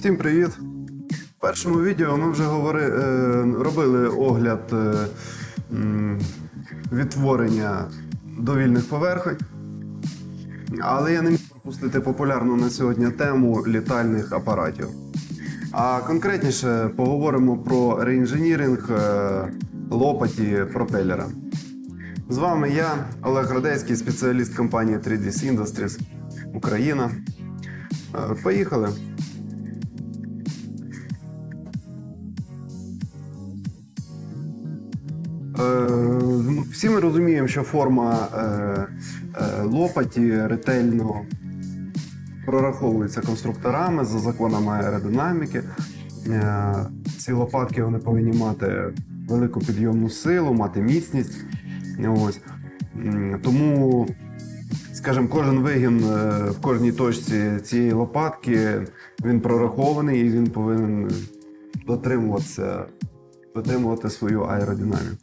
Всім привіт! В першому відео ми вже говори, е, робили огляд е, відтворення довільних поверхонь. Але я не міг пропустити популярну на сьогодні тему літальних апаратів. А конкретніше поговоримо про реінженіринг е, лопаті пропелера. З вами я, Олег Радецький, спеціаліст компанії 3D Industries Україна. Поїхали. Всі ми розуміємо, що форма е, е, лопаті ретельно прораховується конструкторами за законами аеродинаміки. Е, Ці лопатки вони повинні мати велику підйомну силу, мати міцність. Ось. Тому, скажімо, кожен вигін е, в кожній точці цієї лопатки він прорахований і він повинен дотримуватися, дотримувати свою аеродинаміку.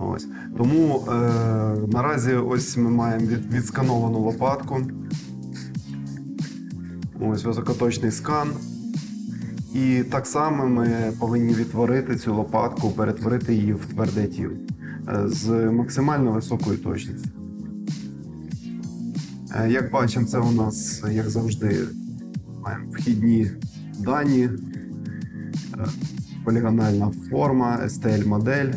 Ось. Тому е, наразі ось ми маємо від, відскановану лопатку. Ось високоточний скан. І так само ми повинні відтворити цю лопатку, перетворити її в тверде тіло е, з максимально високою точністю. Е, Як бачимо, це у нас, як завжди, маємо вхідні дані, е, полігональна форма, STL-модель.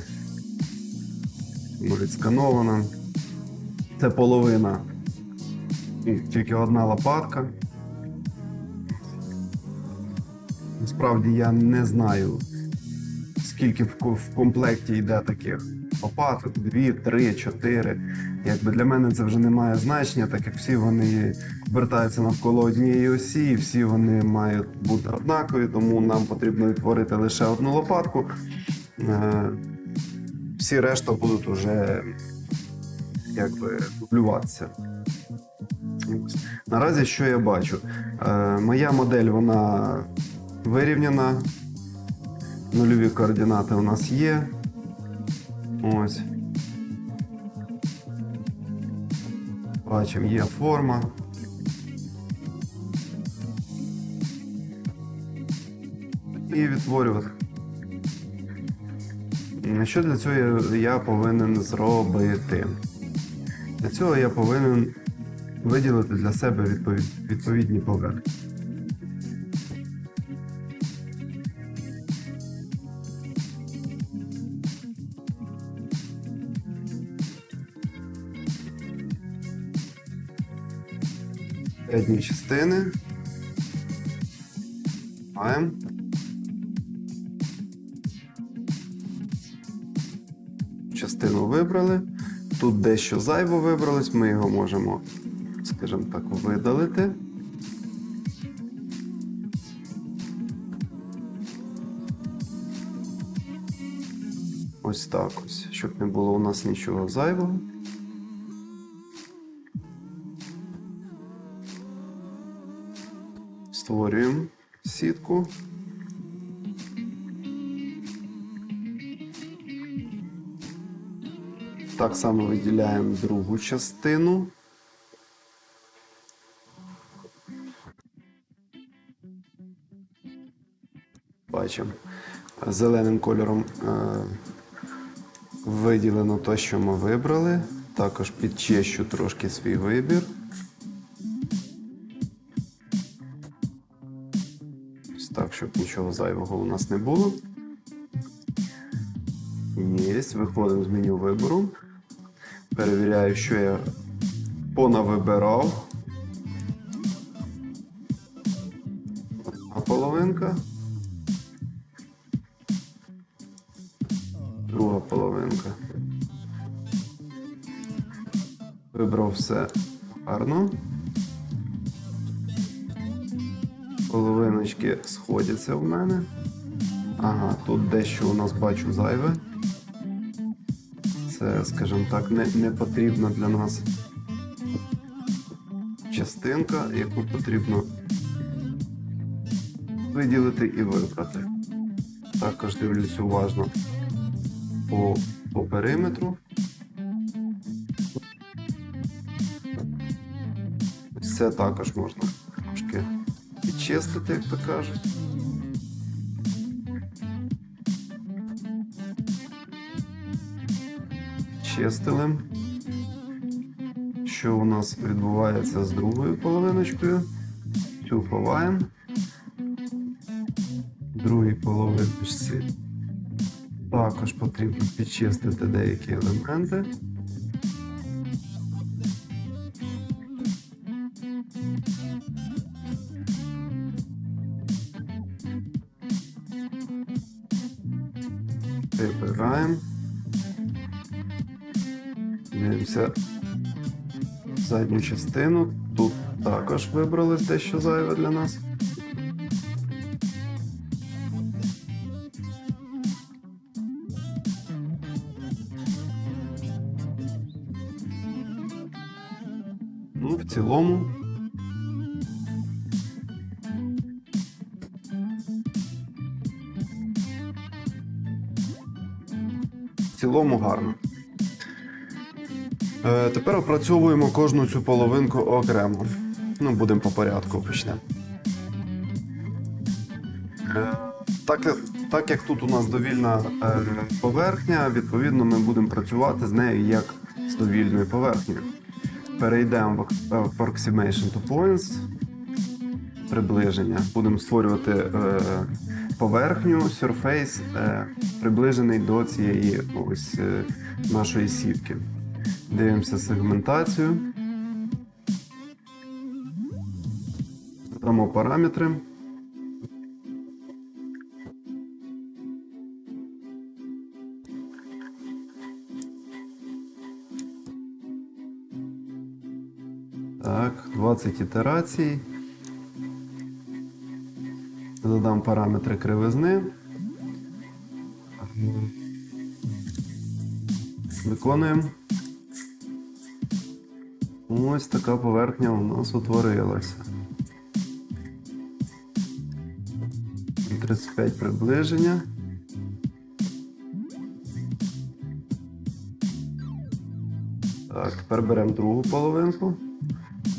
Відсканована. Це половина. І Тільки одна лопатка. Насправді я не знаю, скільки в комплекті йде таких лопаток, дві, три, чотири. Якби для мене це вже не має значення, так як всі вони вертаються навколо однієї осі, і всі вони мають бути однакові, тому нам потрібно відтворити лише одну лопатку. Всі решта будуть уже якби дублюватися. Наразі що я бачу? Е, моя модель вона вирівняна. Нульові координати у нас є. Ось. Бачимо, є форма. І відтворювати. Що для цього я- повинен зробити? Для цього я повинен виділити для себе відповідні поверхні. Передні частини. Маємо. Частину вибрали. Тут дещо зайво вибралось, ми його можемо, скажімо так, видалити. Ось так ось, щоб не було у нас нічого зайвого. Створюємо сітку. Так само виділяємо другу частину. Бачимо. Зеленим кольором е, виділено те, що ми вибрали. Також підчищу трошки свій вибір. Ось так, щоб нічого зайвого у нас не було. Єсть, виходимо з меню вибору. Перевіряю, що я понавибирав. Одна половинка. Друга половинка. Вибрав все гарно. Половиночки сходяться в мене. Ага, тут дещо у нас бачу зайве. Це, скажімо так, не, не потрібна для нас частинка, яку потрібно виділити і вибрати. Також дивлюсь уважно по, по периметру. Це також можна трошки підчистити. як то кажуть. Чистили. Що у нас відбувається з другою половиночкою? Цю ховаємо. Другій половиночці також потрібно підчистити деякі елементи. Прибираємо. Дивимося задню частину. Тут також вибралось дещо зайве для нас. Ну, в цілому. В цілому гарно. Е, тепер опрацьовуємо кожну цю половинку окремо. Ну, будемо по порядку почнемо. Е, так, так як тут у нас довільна е, поверхня, відповідно ми будемо працювати з нею як з довільною поверхнею. Перейдемо в Approximation to Points, приближення. Будемо створювати е, поверхню, surface, е, приближений до цієї ось е, нашої сітки. Дивимося сегментацію. Дамо параметри. Так, 20 ітерацій. Задам параметри кривизни. Виконуємо. Ось така поверхня у нас утворилася. 35 приближення. Так, тепер беремо другу половинку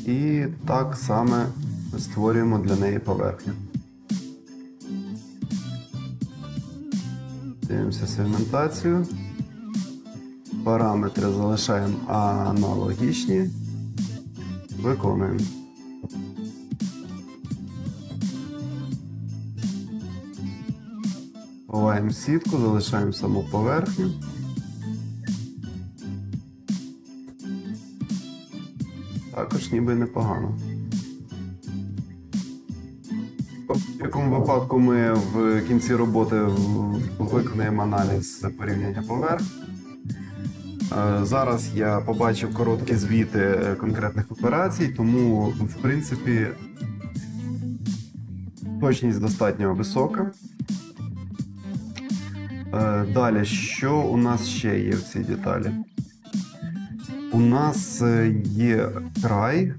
і так саме створюємо для неї поверхню. Дивимося сегментацію. Параметри залишаємо аналогічні. Виконуємо. Ховаємо сітку, залишаємо саму поверхню. Також ніби непогано. В якому випадку ми в кінці роботи виконаємо аналіз порівняння поверхень. Е, Зараз я побачив короткі звіти е, конкретних операцій, тому, в принципі, точність достатньо висока. Е, Далі, що у нас ще є в цій деталі? У нас є край.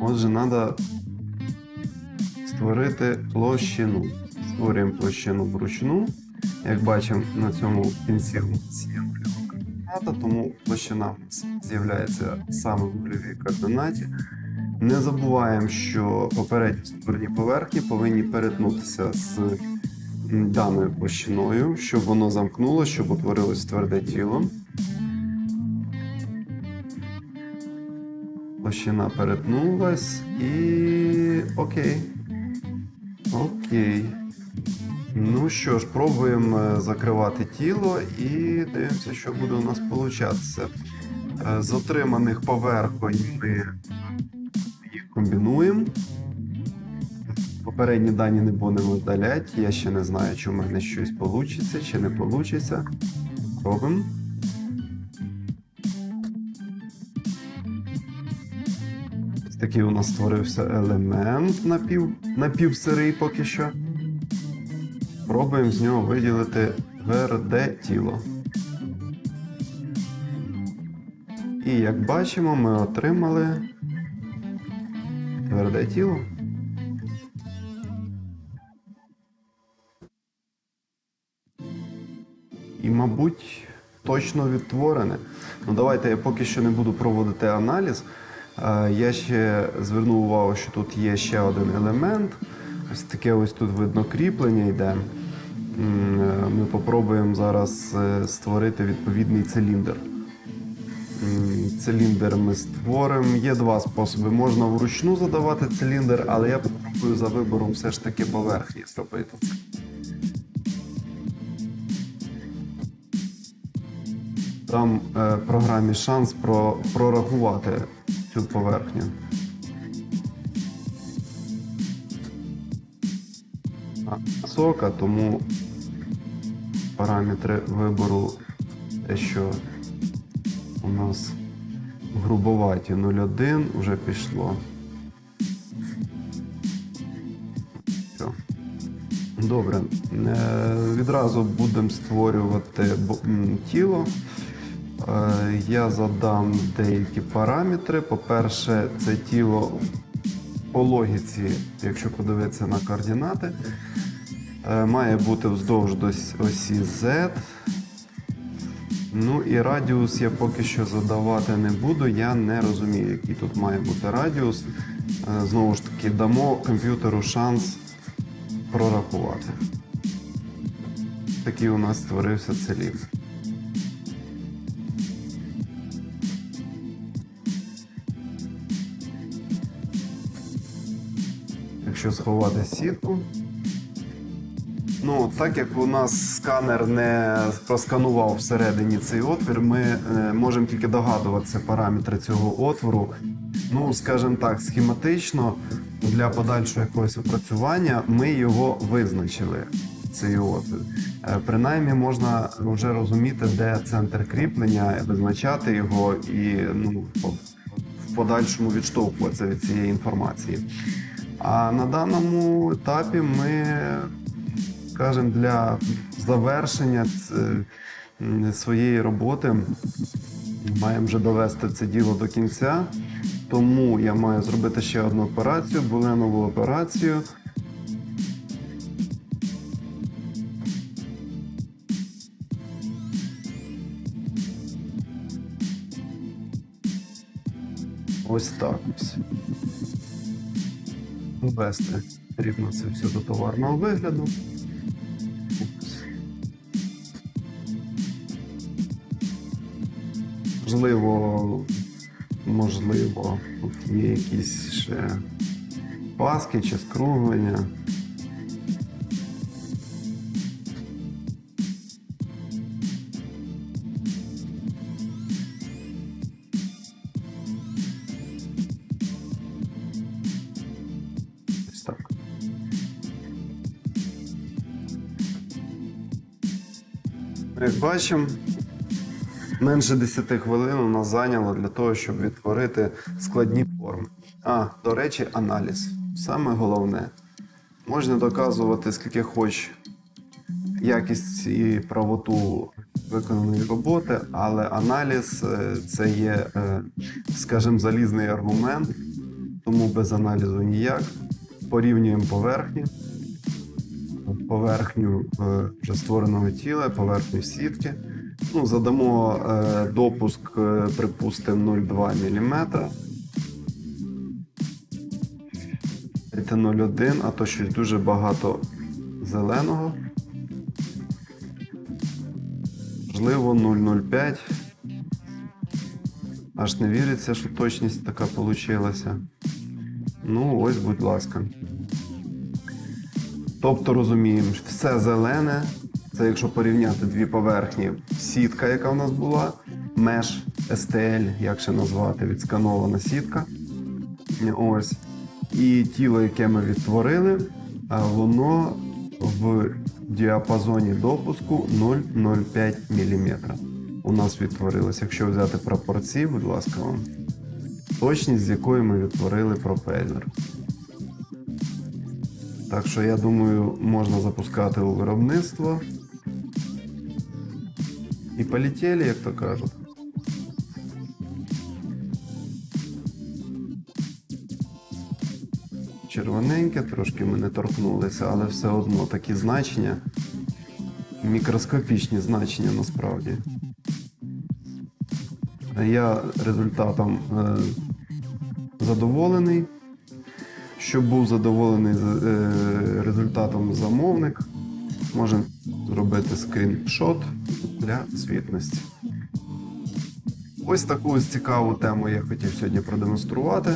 Отже, треба створити площину. Створюємо площину вручну. Як бачимо, на цьому кінці координата, тому площина у нас з'являється саме в нульовій координаті. Не забуваємо, що попередні створені поверхні повинні перетнутися з даною площиною, щоб воно замкнуло, щоб утворилось тверде тіло. Площина перетнулась і окей. Окей. Ну що ж, пробуємо е, закривати тіло і дивимося, що буде у нас получатися. Е, З отриманих поверхонь ми їх комбінуємо. Попередні дані не будемо вдаляти. Я ще не знаю, чи в мене щось вийде, чи не вийде. Робимо. Ось такий у нас створився елемент напів, напівсирий поки що. Пробуємо з нього виділити тверде тіло. І як бачимо, ми отримали тверде тіло. І, мабуть, точно відтворене. Ну, давайте я поки що не буду проводити аналіз. Е, Я ще звернув увагу, що тут є ще один елемент. Ось таке ось тут видно кріплення йде. Е, Ми попробуємо зараз е, створити відповідний циліндр. Циліндр ми створимо. Є два способи. Можна вручну задавати циліндр, але я попробую за вибором все ж таки поверхні зробити. Там е, програмі шанс про, прорахувати цю поверхню. А, Висока, тому параметри вибору те, що у нас грубоваті 0,1 вже пішло. Добре. Е, Відразу будемо створювати тіло. Е, Я задам деякі параметри. По-перше, це тіло по логіці, якщо подивитися на координати, е, має бути вздовж дось- осі Z. Ну і радіус я поки що задавати не буду, я не розумію, який тут має бути радіус. Е, Знову ж таки, дамо комп'ютеру шанс прорахувати. Такий у нас створився циліндр. Якщо сховати сітку. Ну, так як у нас сканер не просканував всередині цей отвір, ми е, можемо тільки догадуватися параметри цього отвору. Ну, скажімо так, схематично для подальшого якогось опрацювання ми його визначили. Цей отвір. Е, Принаймні можна вже розуміти, де центр кріплення, визначати його і ну, в подальшому відштовхуватися від цієї інформації. А на даному етапі ми, скажімо, для завершення своєї роботи маємо вже довести це діло до кінця. Тому я маю зробити ще одну операцію, буленову операцію. Ось так ось. Ввести рівно це все до товарного вигляду. Можливо, можливо, тут є якісь ще паски чи скруглення. Як бачимо, менше 10 хвилин у нас зайняло для того, щоб відтворити складні форми. А, до речі, аналіз. Саме головне. Можна доказувати скільки хоч якість і правоту виконаної роботи, але аналіз е, це є, е, скажімо, залізний аргумент, тому без аналізу ніяк. Порівнюємо поверхні, поверхню е, вже створеного тіла, поверхню сітки. Ну, задамо е, допуск, е, припустимо, 0,2 мм. Це 0,1, а то щось дуже багато зеленого. Можливо, 0,05. Аж не віриться, що точність така вийшла. Ну, ось, будь ласка. Тобто розуміємо, що все зелене. Це якщо порівняти дві поверхні, сітка, яка в нас була, меш STL, як ще назвати, відсканована сітка. Ось. І тіло, яке ми відтворили, воно в діапазоні допуску 0,05 мм. У нас відтворилось. Якщо взяти пропорції, будь ласка, вам. Точність, з якою ми відтворили пропелер. Так що я думаю, можна запускати у виробництво. І полетіли, як то кажуть. Червоненьке, трошки ми не торкнулися, але все одно такі значення. Мікроскопічні значення насправді. Я результатом е, задоволений. Щоб був задоволений е, результатом замовник, може зробити скріншот для звітності. Ось таку ось цікаву тему я хотів сьогодні продемонструвати,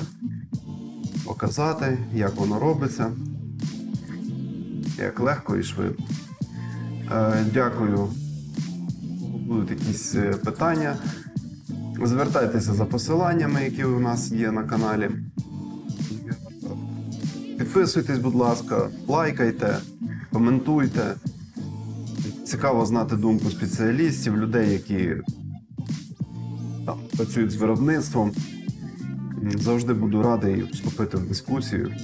показати, як воно робиться, як легко і швидко. Е, Дякую. Будуть якісь е, питання. Звертайтеся за посиланнями, які у нас є на каналі. Підписуйтесь, будь ласка, лайкайте, коментуйте. Цікаво знати думку спеціалістів, людей, які там, працюють з виробництвом. Завжди буду радий вступити в дискусію.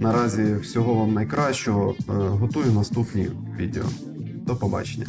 Наразі всього вам найкращого. Е, Готую наступні відео. До побачення.